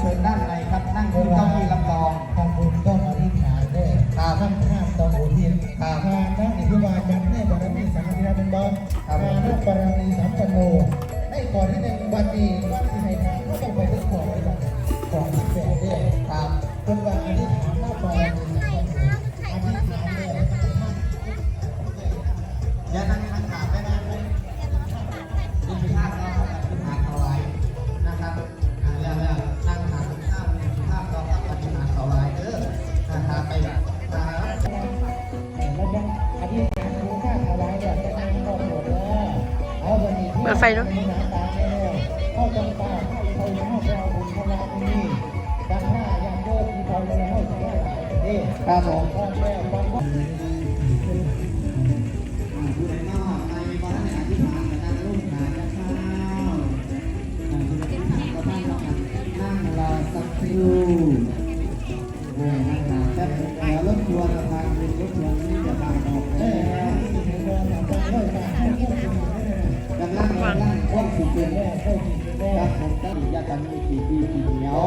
เชิญด้านในครับ นั่งที่เก้าอี้รับรองทำบุญต้องอธิษฐานด้วยครับทำข้ามต้องอุทิศครับทานนั่นนี่คือว่าจัดในบารมีสามที่เราเป็นบอลครับทานนั่นบารมีสามปโนในก่อนที่หนึ่งวันนี้ ไปเข้าไปเอาบุญพลานี้ดังหน้ายังโยกที่เขาเลยเข้าใจเด้ครับผม กำลังควบคุมเป็นครับผมตั้งยากันมีกี่ปีกี่เหนียว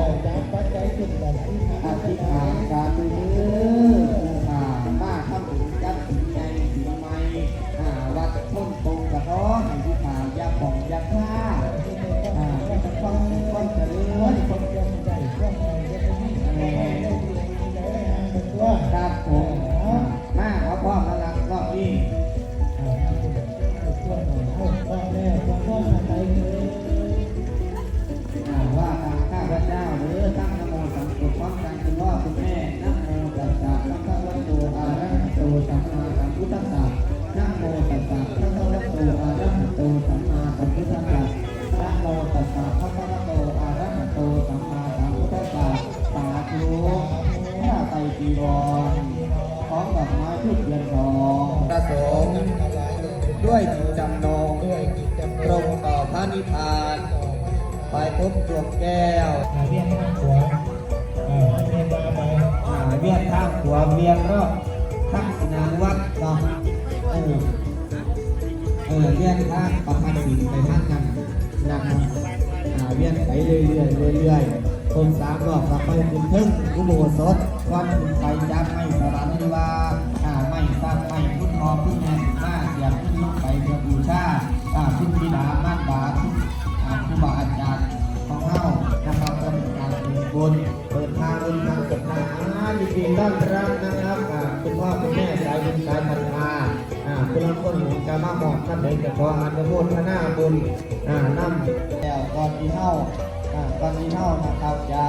อธิษฐานการดู คุณแม่นะโมตัสสะภะคะวะโตอะระหะโตสัมมาสัมพุทธัสสะนะโมตัสสะภะคะวะโตอะระหะโตสัมมาสัมพุทธัสสะนะโมตัสสะภะคะวะโตอะระหะโตสัมมาสัมพุทธัสสะสาธุข้าไตรจีวรของดอกไม้ทูบเทียนทองประสงค์ด้วยจิตจำนงตรงต่อพระนิพพานไปพบดวงแก้วเรียกข้างขว เวียนข้างหัวเวียนรอบข้างนามวัดเนาะเออเออเวียนข้างประมาณสี่ไปข้างกันนะครับอ่าเวียนไปเรื่อยๆเรื่อยคนสามรอบกลับไปถึงทึ่งอุโบสถวันไปจับไม่สรันหรือว่าอ่าไม่ฟังไม่พุทธอพึ่งแม่มาเสียงพึ่งไปเพื่อบูชาอ่าพึ่งธิดามารดาพึ่งอ่าครูบาอาจารย์ของเฮานะครับเป็นการเป็นบุญเปิดทางบุญทาง ยินดีต้อนรับนะครับคุณพ่อคุณแม่สายบุญสายศรัทธาคุณละคนหมู่จะมาหมอบท่านใดจะขออนุโมทนาบุญอ่านแล้วก่อนที่เฮาอ่าก่อนที่เฮานะครับจะ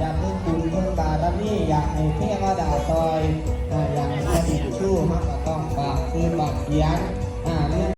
จะเพิ่งบุญเพิ่งบารมีอยากให้เทวดาซอยอยากให้พระอิศวรเฮาก็ต้องฝากคือฝากเขียนอ่าเรื่อง